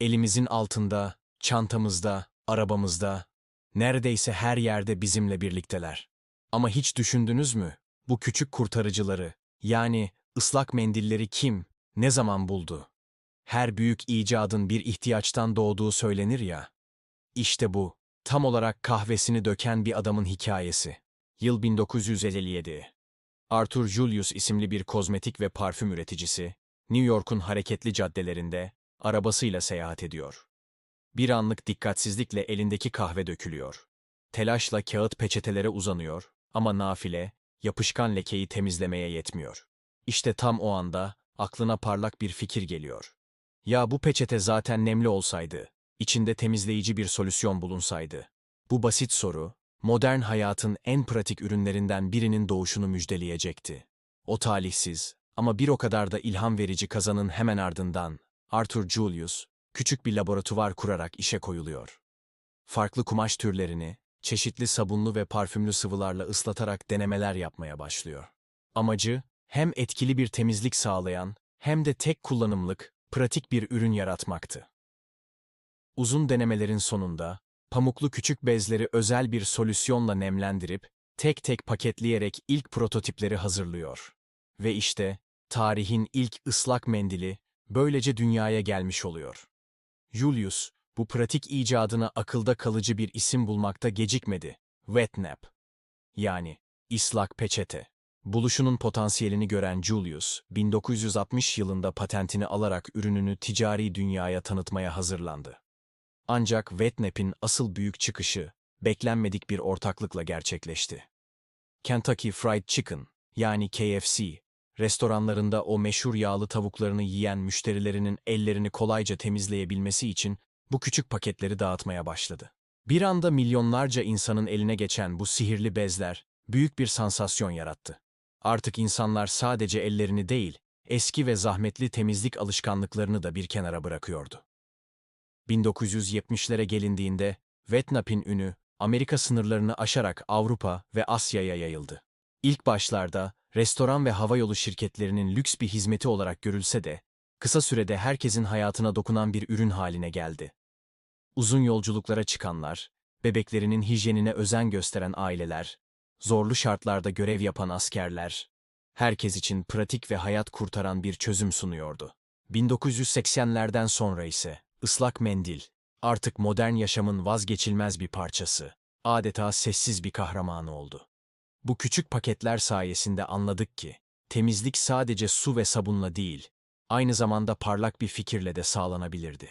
Elimizin altında, çantamızda, arabamızda, neredeyse her yerde bizimle birlikteler. Ama hiç düşündünüz mü? Bu küçük kurtarıcıları, yani ıslak mendilleri kim, ne zaman buldu? Her büyük icadın bir ihtiyaçtan doğduğu söylenir ya. İşte bu, tam olarak kahvesini döken bir adamın hikayesi. Yıl 1957. Arthur Julius isimli bir kozmetik ve parfüm üreticisi, New York'un hareketli caddelerinde arabasıyla seyahat ediyor. Bir anlık dikkatsizlikle elindeki kahve dökülüyor. Telaşla kağıt peçetelere uzanıyor ama nafile, yapışkan lekeyi temizlemeye yetmiyor. İşte tam o anda aklına parlak bir fikir geliyor. Ya bu peçete zaten nemli olsaydı, içinde temizleyici bir solüsyon bulunsaydı. Bu basit soru, modern hayatın en pratik ürünlerinden birinin doğuşunu müjdeleyecekti. O talihsiz ama bir o kadar da ilham verici kazanın hemen ardından Arthur Julius küçük bir laboratuvar kurarak işe koyuluyor. Farklı kumaş türlerini, çeşitli sabunlu ve parfümlü sıvılarla ıslatarak denemeler yapmaya başlıyor. Amacı, hem etkili bir temizlik sağlayan, hem de tek kullanımlık, pratik bir ürün yaratmaktı. Uzun denemelerin sonunda, pamuklu küçük bezleri özel bir solüsyonla nemlendirip, tek tek paketleyerek ilk prototipleri hazırlıyor. Ve işte, tarihin ilk ıslak mendili, böylece dünyaya gelmiş oluyor. Julius, bu pratik icadına akılda kalıcı bir isim bulmakta gecikmedi. Wetnap. Yani, ıslak peçete. Buluşunun potansiyelini gören Julius, 1960 yılında patentini alarak ürününü ticari dünyaya tanıtmaya hazırlandı. Ancak Wetnap'in asıl büyük çıkışı, beklenmedik bir ortaklıkla gerçekleşti. Kentucky Fried Chicken, yani KFC, restoranlarında o meşhur yağlı tavuklarını yiyen müşterilerinin ellerini kolayca temizleyebilmesi için bu küçük paketleri dağıtmaya başladı. Bir anda milyonlarca insanın eline geçen bu sihirli bezler büyük bir sansasyon yarattı. Artık insanlar sadece ellerini değil, eski ve zahmetli temizlik alışkanlıklarını da bir kenara bırakıyordu. 1970'lere gelindiğinde Wetnap'in ünü Amerika sınırlarını aşarak Avrupa ve Asya'ya yayıldı. İlk başlarda restoran ve havayolu şirketlerinin lüks bir hizmeti olarak görülse de, kısa sürede herkesin hayatına dokunan bir ürün haline geldi. Uzun yolculuklara çıkanlar, bebeklerinin hijyenine özen gösteren aileler, zorlu şartlarda görev yapan askerler, herkes için pratik ve hayat kurtaran bir çözüm sunuyordu. 1980'lerden sonra ise ıslak mendil, artık modern yaşamın vazgeçilmez bir parçası, adeta sessiz bir kahramanı oldu. Bu küçük paketler sayesinde anladık ki, temizlik sadece su ve sabunla değil, aynı zamanda parlak bir fikirle de sağlanabilirdi.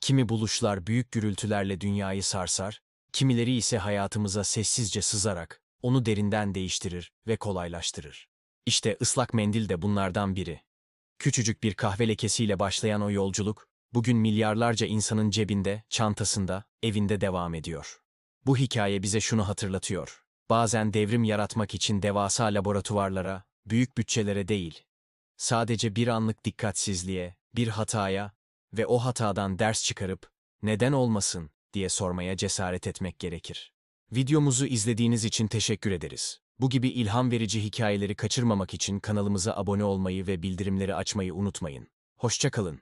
Kimi buluşlar büyük gürültülerle dünyayı sarsar, kimileri ise hayatımıza sessizce sızarak onu derinden değiştirir ve kolaylaştırır. İşte ıslak mendil de bunlardan biri. Küçücük bir kahve lekesiyle başlayan o yolculuk, bugün milyarlarca insanın cebinde, çantasında, evinde devam ediyor. Bu hikaye bize şunu hatırlatıyor. Bazen devrim yaratmak için devasa laboratuvarlara, büyük bütçelere değil, sadece bir anlık dikkatsizliğe, bir hataya ve o hatadan ders çıkarıp neden olmasın diye sormaya cesaret etmek gerekir. Videomuzu izlediğiniz için teşekkür ederiz. Bu gibi ilham verici hikayeleri kaçırmamak için kanalımıza abone olmayı ve bildirimleri açmayı unutmayın. Hoşçakalın.